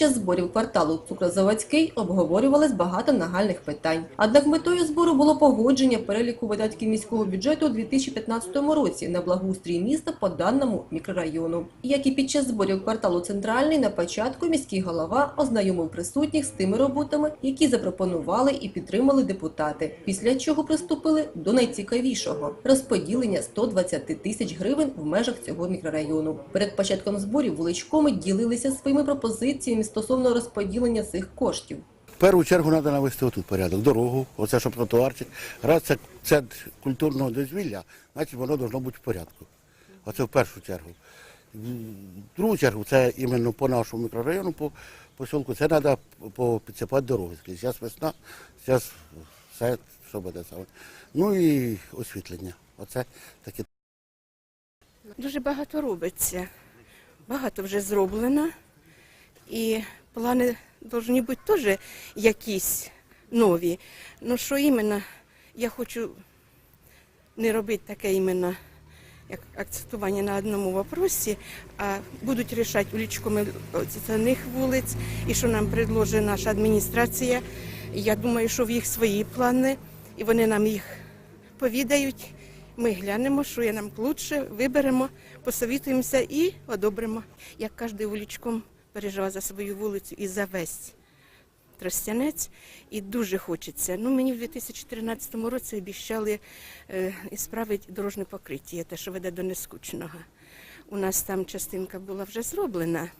час зборів кварталу Цукрозаводський обговорювалось багато нагальних питань. Однак метою збору було погодження переліку видатків міського бюджету у 2015 році на благоустрій міста по даному мікрорайону. Як і під час зборів кварталу Центральний, на початку міський голова ознайомив присутніх з тими роботами, які запропонували і підтримали депутати. Після чого приступили до найцікавішого розподілення 120 тисяч гривень в межах цього мікрорайону. Перед початком зборів вуличкоми ділилися своїми пропозиціями стосовно розподілення цих коштів. В першу чергу треба навести отут порядок, дорогу, оце щоб тротуарчик. Раз це центр культурного дозвілля, значить воно має бути в порядку. Оце в першу чергу. В другу чергу це іменно по нашому мікрорайону, по посілку, це треба підсипати дороги. Зараз весна, зараз все, що буде саме. Ну і освітлення. Оце таке. Дуже багато робиться. Багато вже зроблено. І плани повинні бути теж якісь нові. Ну що іменно, я хочу не робити таке іменно, як акцентування на одному вопросі, а будуть рішати улічками цих вулиць, і що нам предложить наша адміністрація. Я думаю, що в їх свої плани, і вони нам їх повідають. Ми глянемо, що є нам лучше, виберемо, посовітуємося і одобримо. Як кожен вуличком переживає за свою вулицю і за весь Тростянець. І дуже хочеться. Ну, мені в 2013 році обіцяли е, ісправити дорожнє покриття, те, що веде до нескучного. У нас там частинка була вже зроблена,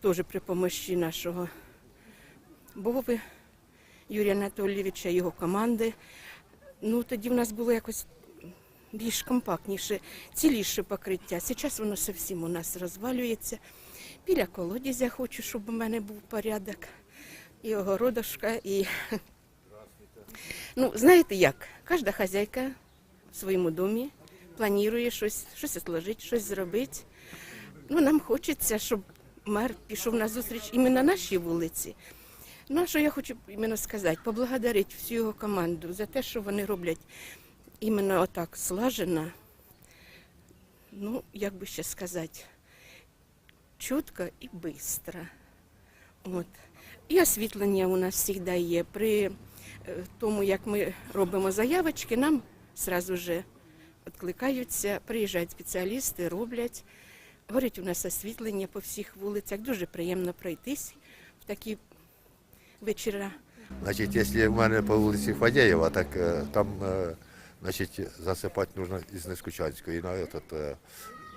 теж при помощі нашого Бови Юрія Анатолійовича і його команди. Ну, тоді в нас було якось більш компактніше, ціліше покриття. Зараз воно зовсім у нас розвалюється. Біля колодязя хочу, щоб у мене був порядок. І огородошка, і. Ну, знаєте як? Кожна хазяйка в своєму домі планує щось, щось отложити, щось зробити. Ну, нам хочеться, щоб мер пішов на зустріч іменно нашій вулиці. Ну, а що я хочу іменно сказати, поблагодарити всю його команду за те, що вони роблять іменно отак слажено. Ну, як би ще сказати, чітко і швидко. От. І освітлення у нас завжди є. При е, тому, як ми робимо заявочки, нам одразу же відкликаються, приїжджають спеціалісти, роблять. Горить у нас освітлення по всіх вулицях. Дуже приємно пройтись в такі вечора. Значить, якщо в мене по вулиці Фадєєва, так е, там е, значить, засипати потрібно із Нескучанської на,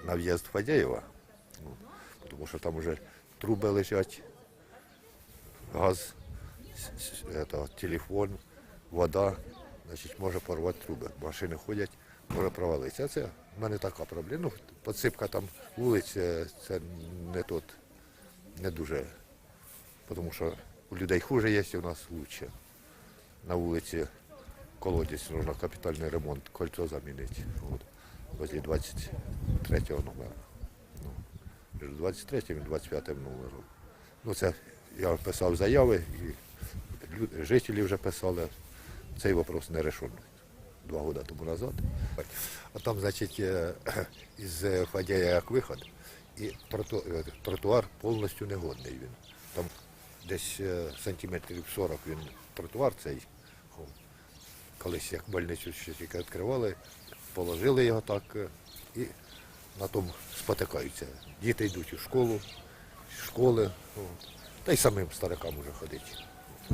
на в'їзд Фадєєва. Тому що там вже труби лежать, газ, это, телефон, вода, значить, може порвати труби. Машини ходять, може провалитися. А це в мене така проблема. Ну, подсипка там вулиць, е, це не тот, не дуже тому що у людей хуже є, у нас краще. На вулиці колодязь, нужно капітальний ремонт, кольцо замінити. От, возле 23 номера. Між 23 і 25 номером. Ну, це я писав заяви, і люди, жителі вже писали. Цей вопрос не решений. Два роки тому назад. А там, значить, е, із Фадєя як виход, і е, тротуар повністю негодний він. Там десь е, сантиметрів 40 він тротуар цей. Колись як больницю ще тільки відкривали, положили його так е, і на тому спотикаються. Діти йдуть у школу, з школи, о, та й самим старикам уже ходить.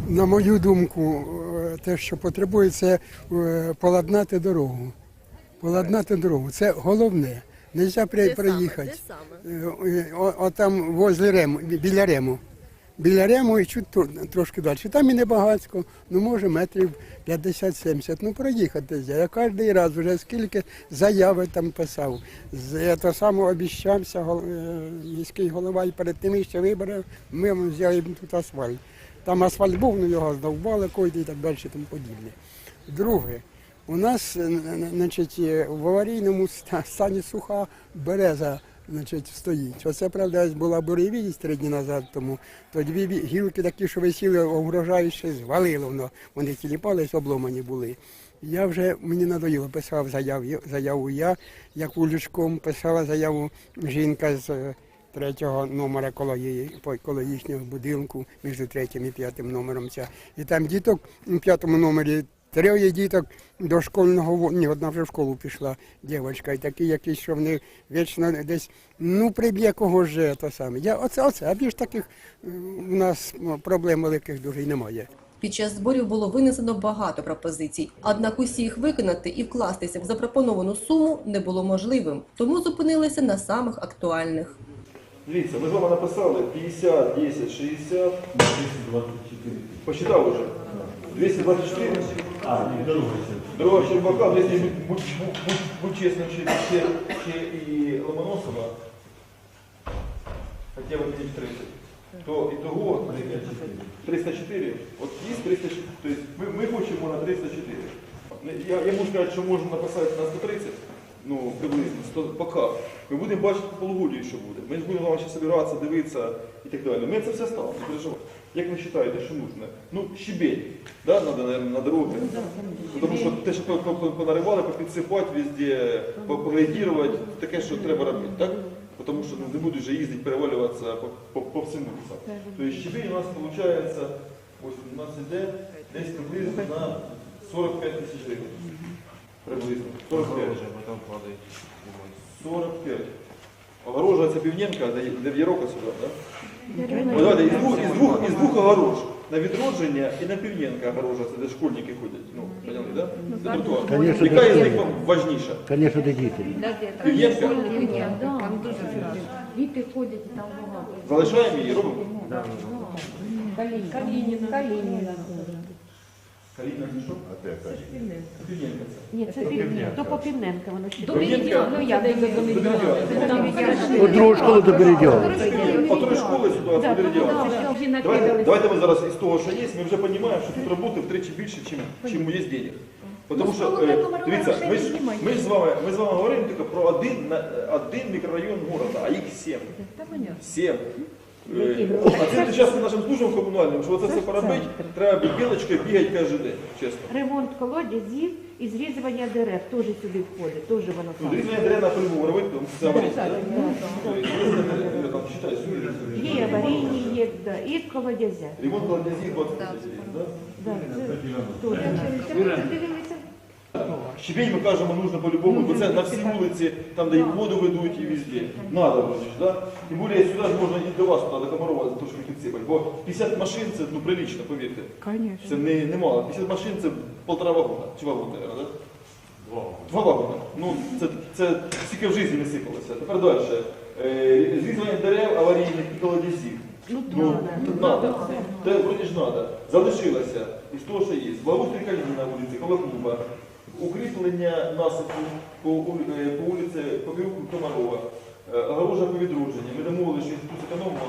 На мою думку, е, те, що потребується, це е, поладнати дорогу. Поладнати дорогу. Це головне. Не можна приїхати. Е, е, о- там возле Рему, біля Рему. Біля Рему і чуть тро- трошки далі. Там і небагацько, ну може метрів 50-70. Ну проїхати. Я кожен раз вже скільки заяви там писав. Я то саме обіщався е, міський голова і перед тим ще вибори ми взяли тут асфальт. Там асфальт був, ну його здовбали койди і так далі тому подібне. Друге, у нас е, значить, е, в аварійному стані суха береза значить, стоїть. Оце, правда, була буревість три дні назад, тому то дві гілки такі, що висіли, огрожаючи, звалило воно. Вони тіліпались, обломані були. Я вже мені надоїло, писав заяву, заяву я, як улючком, писала заяву жінка з е, третього номера коло, її, коло їхнього будинку, між третім і п'ятим номером. Ця. І там діток у п'ятому номері. Троє діток до школьного ні, одна вже в школу пішла дівчинка, і такі якісь, що вони вічно десь ну приб'є кого ж то саме. Я оце, оце, а більш таких у нас проблем великих дуже й немає. Під час зборів було винесено багато пропозицій, однак усі їх виконати і вкластися в запропоновану суму не було можливим, тому зупинилися на самих актуальних. Дивіться, ми з вами написали 50, 10, 60. 224. Посчитав уже? 224? А, ні, дорога ще. Дорога Щербака, ну, якщо будь, чесним, ще, ще, ще і Ломоносова, хоча б 30, то ітого 304. От є 304. Тобто ми, ми хочемо на 304. Я, я можу сказати, що можемо написати на 130, ну, приблизно, 100, поки. Ми будемо бачити по полугодію, що буде. Ми ж будемо вам ще збиратися, дивитися і так далі. Ми це все ставимо, не переживайте. Як ви вважаєте, що нужно? Ну, щебень, да, надо, наверное, на дороги. Тому що те, що по- по- по- понаривали, попідсипати везде, по- таке, що треба робити, так? Тому що ну, не будуть вже їздити, перевалюватися по, по, по всім вулицям. Тобто щебень у нас виходить, ось у нас іде десь приблизно на 45 тисяч гривень. Приблизно. 45. 45. Огорожа це Півненка, де, де в Ярока сюди, так? Ну, давайте, із двох, із двох, із двох огорож. На відродження і на Півненка огорожа, це де школьники ходять. Ну, поняли, да? Це тротуар. Конечно, Яка із де них вам важніша? Звісно, де діти. Півненка? Там дуже діти ходять і там багато. Залишаємо її, робимо? Каліна, це що? Півненка це. Ні, це Півненка. То по Півненка воно ще. До Півненка? Ну як до. От другу школу до Бередьова. По три школи сюди, а сюди. Давайте, давайте ми зараз із того, що є, ми вже розуміємо, що тут роботи втричі більше, чим, чим є денег. Тому що, е, дивіться, ми ж, ми ж з вами, ми з вами говоримо тільки про один, на- один мікрорайон міста, а їх сім. Сім. Е, А це зараз нашим службам комунальним, що це все поробити, треба білочкою бігати кожен день, чесно. Ремонт колодязів і зрізування дерев теж сюди входить, теж воно саме. Різні дерева по-любому робити, тому це читаю, сюди. Є аварійні, є, да, і колодязя. Ремонт колодязів 20 тисяч, да? Да, це теж. Щебень, ми кажемо, нужно по-любому, бо це на всі вулиці, там, де і воду ведуть, і везде. Надо, вроде да? Тим більше сюди ж можна і до вас туди, до Комарова, за те, що підсипати. Бо 50 машин це ну, прилично, повірте. Це не, не мало. 50 машин це полтора вагона. Чи вагон, наверное, да? Два вагони. Ну, це, це стільки в житті не сипалося. Тепер далі. Е, зрізання дерев аварійних і колодязів. Ну, Ну, так. надо. Те вроді ж надо. Залишилося із того, що є. Благоустрій каліні на вулиці, коло клуба. Укріплення насипу по, е, по вулиці, по переулку Комарова. Е, Огорожа по відродженню. Ми домовилися, що тут економимо.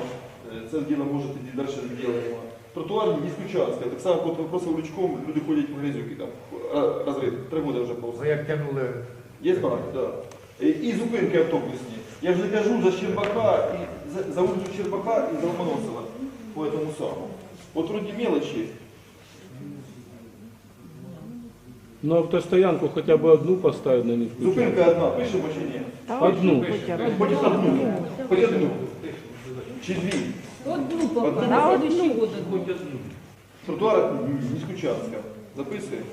Е, Це діло може тоді далі зробимо. Тротуарні Діскучанська. Так само, коли просто вуличком люди ходять по грязюки там. Розрив. Три роки вже просто. як тягнули. Є так. Да. І, зупинки автобусні. Я вже кажу за Щербака, і за, за вулицю Щербака і за Ломоносова. По этому самому. От вроді мелочі. Ну, автостоянку хотя бы одну поставить на них. Зупинка одна, пишемо чи ні? Одну. Хоч одну. Хоч одну. Чи дві. Одну поки, на одну. Тротуар Ніскучанська. Записуємо.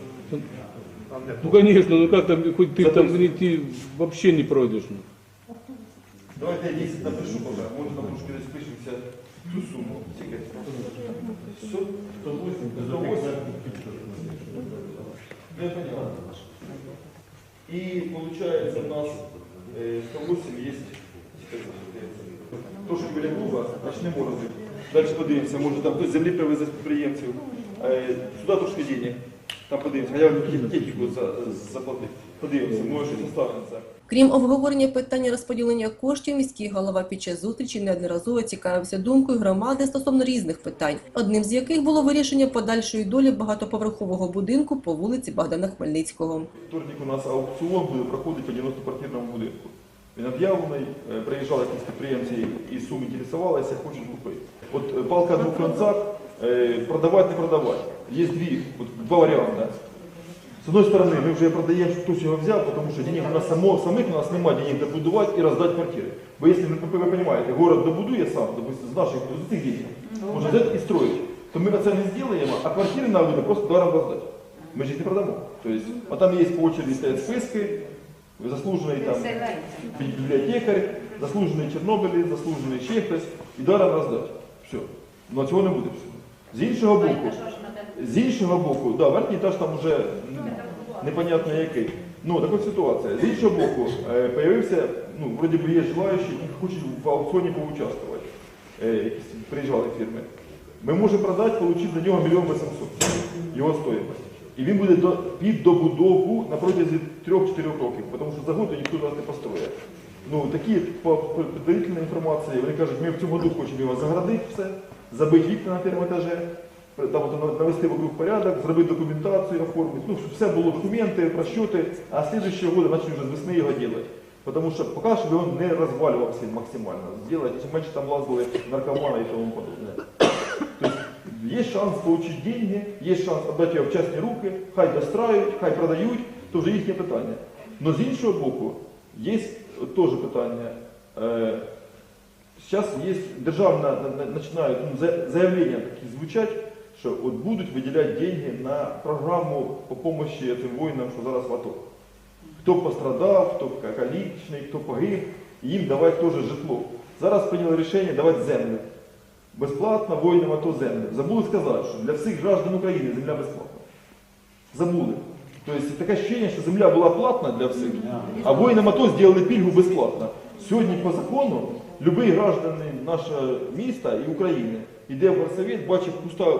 Ну, конечно, ну как там, хоть ты там идти вообще не пройдешь. Ну. Давайте я 10 напишу поки. Може там трошки десь пишемося цю суму. Скільки? 108. 108. Ну, я понял. И получается у нас э, 108 есть. що біля клуба, почнемо розбити. Далі подивимося, може там хтось землі привезе з підприємців. Е, Сюди трошки денег. Там подивимося, хоча б тільки заплатити. Подивимося, може щось останеться. Крім обговорення питання розподілення коштів, міський голова під час зустрічі неодноразово цікавився думкою громади стосовно різних питань, одним з яких було вирішення подальшої долі багатоповерхового будинку по вулиці Богдана Хмельницького. Вторник у нас аукціон буде проходити по 90-квартирному будинку. Він об'явлений, е, приїжджали якісь підприємці і суми інтересувалися, хочуть купити. От е, палка двох концах, е, продавати, не продавати. Є дві, от, два варіанти. З одної сторони, ми вже продаємо, що хтось його взяв, тому що денег у нас само, самих у нас немає денег добудувати і роздати квартири. Бо якщо ви, ви розумієте, город добудує сам, допустим, з наших з цих денег, може взяти і строїть, то ми це не зробимо, а квартири нам буде просто даром роздати. Ми ж їх не продамо. Тобто, а там є по очереді стоять списки, заслужений там бібліотекар, заслужений Чорнобилі, заслужений ще хтось, і даром роздати. Все. Ну а цього не буде всього. З іншого боку, з іншого боку, да, верхній етаж там вже непонятно який. Ну, така ситуація. З іншого боку, е, появився, ну, вроді би є желаючі, які хочуть в аукціоні поучаствувати. Е, якісь приїжджали фірми. Ми можемо продати, отримати за нього мільйон 800 його стоїмость. І він буде до, під добудову на протязі 3-4 років, тому що за год ніхто нас не построє. Ну, такі по інформація, вони кажуть, ми в цьому году хочемо його заградити все, забити вікна на першому етажі, там навести вокруг порядок, зробити документацію, оформити, ну, щоб все було документи, просчети, а слідчого года почнемо вже з весни його робити. Потому что пока чтобы он не разваливался максимально, сделать, чем меньше там лазали наркоманы и тому есть есть шанс получить деньги, есть шанс отдати його в частні руки, хай дострають, хай продають, то вже їхнє питання. Но з іншого боку, є теж питання. Е, є державна на- на- починають ну, за- заявлення такі звучать, що от будуть виділяти деньги на програму по допомогі цим воїнам, що зараз в АТО. Хто пострадав, хто калічний, хто погиб, їм давати теж житло. Зараз прийняли рішення давати землю. Безплатно воїнам АТО землю. Забули сказати, що для всіх граждан України земля безплатна. Забули. Тобто таке ощущення, що земля була платна для всіх, а воїнам АТО зробили пільгу безплатно. Сьогодні по закону будь-який гражданин нашого міста і України йде в горсовет, бачить пуста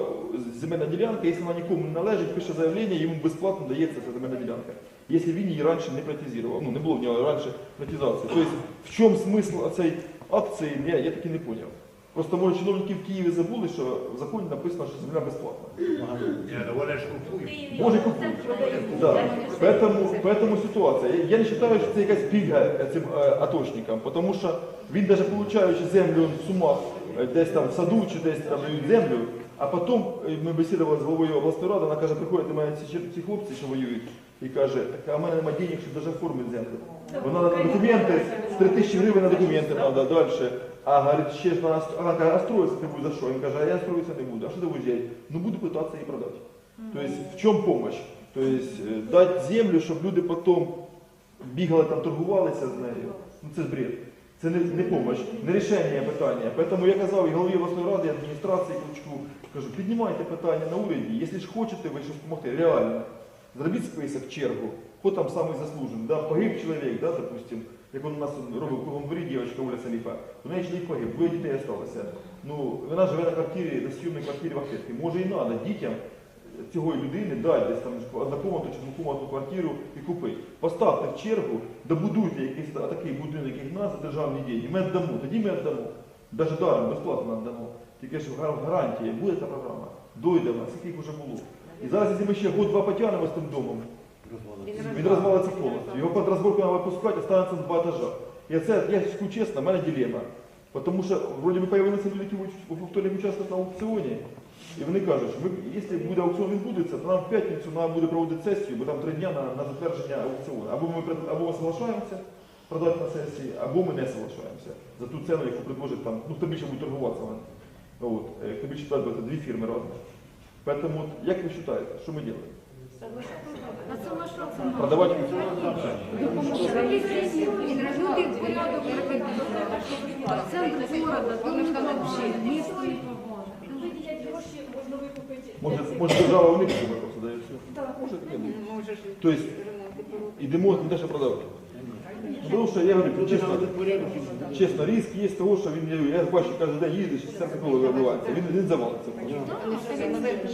земельна ділянка, якщо вона нікому не належить, пише заявлення, йому безплатно дається ця земельна ділянка. Якщо він її раніше не приватизував, ну не було в нього раніше приватизації. Тобто в чому смисл цієї акції, я, я таки не зрозумів. Просто може чиновники в Києві забули, що в законі написано, що земля безплатна. Може купують. Да. Поэтому, поэтому ситуація. Я- не вважаю, що це якась пільга цим е, атошникам, тому що він навіть получаючи землю в сумах е, десь там в саду чи десь там дають землю, а потім е, ми бесідували з головою обласної ради, вона каже, приходять до мене ці, ці хлопці, що воюють, і каже, так а в мене немає денег, щоб навіть оформити землю. Вона на документи, з 3 тисячі гривень на документи треба далі. А говорить, ще ж на а, каже, а строїться ти будеш за що? Він каже, а я строїться не буду. А що ти будеш робити? Ну буду питатися її продати. Тобто в чому допомога? Тобто е, дати землю, щоб люди потім бігали там, торгувалися з нею. Ну це ж бред. Це не, не помощь, не рішення питання. Тому я казав і голові обласної ради, і адміністрації Кличку, кажу, піднімайте питання на уряді, якщо ж хочете ви щось допомогти, реально. Зробіть список, чергу, хто там самий заслужений, да? погиб чоловік, да, допустим, як він у нас робив кругом дворі, дівчинка Оля Саліфа, у неї чоловік погиб, двоє дітей залишилося. Ну, вона живе на квартирі, на сьомій квартирі в Ахтирці. Може і треба дітям цього людини дати десь там однокомнатну чи двокомнатну квартиру і купити. Поставте в чергу, добудуйте якийсь такий будинок, як в нас, за державні дії. Ми віддамо, тоді ми віддамо. Навіть даром, безплатно віддамо. Тільки що гар- гарантія, буде ця програма, дойде нас, скільки вже було. І зараз, якщо ми ще год-два потягнемо з тим домом, він розвалиться повністю. Його під розборку треба випускати, останеться два етажа. І це, я скажу чесно, в мене дилема. Тому що вроді би появилися люди, повторі участвують на аукціоні. І вони кажуть, що ми, якщо буде аукціон відбудеться, то нам в п'ятницю треба буде проводити сесію, бо там три дні на, на затвердження аукціону. Або ми, пред- або ми соглашаємося продати на сесії, або ми не соглашаємося за ту ціну, яку предложить там, ну хто більше буде торгуватися. вони. От, е, хто більше платить, це дві фірми різні. Поэтому, от, як ви вважаєте, що ми робимо? Продавати Центр города, там вообще место Може, держава у них просто дає все? Може, таке бути. Тобто, йдемо не те, що продавати. Ну, Тому що я говорю, чесно, чесно, ризик є того, що він, я бачу, кожен день їздиш, і серце коло вибивається, він, він завалиться.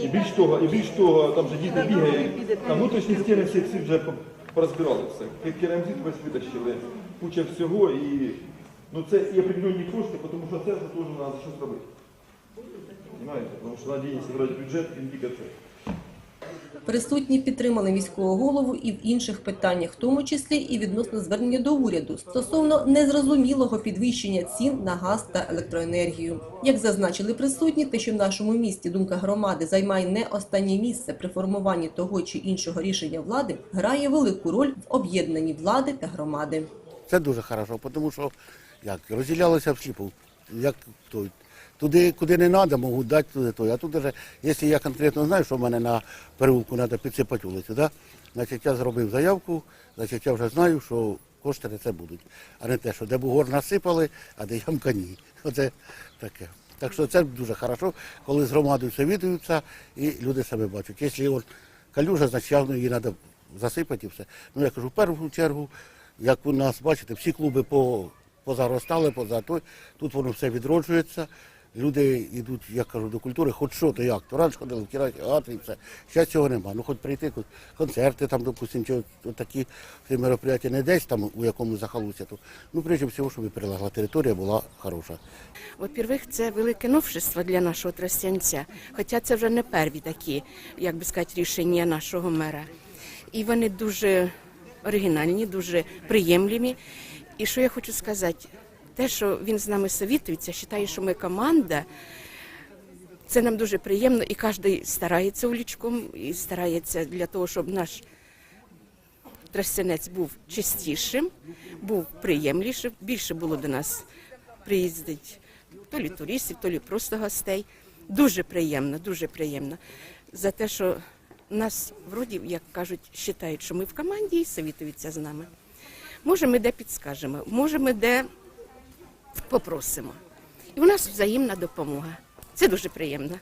І більш того, і більш того, там же діти бігають, там внутрішні стіни всі, всі вже по- порозбирали все. Керамзит весь витащили, куча всього, і ну, це і определенні кошти, тому що це вже теж треба щось робити. Понимаете? Потому что надо деньги собирать бюджет, и не. Присутні підтримали міського голову і в інших питаннях, в тому числі і відносно звернення до уряду стосовно незрозумілого підвищення цін на газ та електроенергію. Як зазначили присутні, те, що в нашому місті думка громади займає не останнє місце при формуванні того чи іншого рішення влади, грає велику роль в об'єднанні влади та громади. Це дуже хорошо, тому що як розділялося всліпу, як той. Туди, куди не треба, можуть дати туди той. А тут вже, якщо я конкретно знаю, що в мене на переулку треба підсипати вулицю, да? значить я зробив заявку, значить я вже знаю, що кошти на це будуть. А не те, що де бугор насипали, а де ямка ні. Оце таке. Так що це дуже хорошо, коли з громадою все відуються і люди себе бачать. Якщо калюжа, значить явно її треба засипати і все. Ну я кажу, в першу чергу, як у нас бачите, всі клуби по, позаростали, поза той, тут воно все відроджується. Люди йдуть, я кажу, до культури, хоч що, то як. То раніше ходили в кінотеатр і все. Зараз цього нема. Ну хоч прийти, концерти там, допустимо, чи такі мероприятия не десь там у якомусь захолустя. То, ну, прежде всього, щоб прилегла територія була хороша. Во-первых, це велике новшество для нашого Тростянця, хоча це вже не перві такі, як би сказати, рішення нашого мера. І вони дуже оригінальні, дуже приємливі. І що я хочу сказати, те, що він з нами совітується, вважає, що ми команда, це нам дуже приємно, і кожен старається улічком, і старається для того, щоб наш Тростянець був чистішим, був приємлішим, більше було до нас приїздить то лі туристів, то лі просто гостей. Дуже приємно, дуже приємно. За те, що нас вроді, як кажуть, вважають, що ми в команді і совітуються з нами. Може, ми де підскажемо, може, ми де попросимо. І у нас взаємна допомога. Це дуже приємно.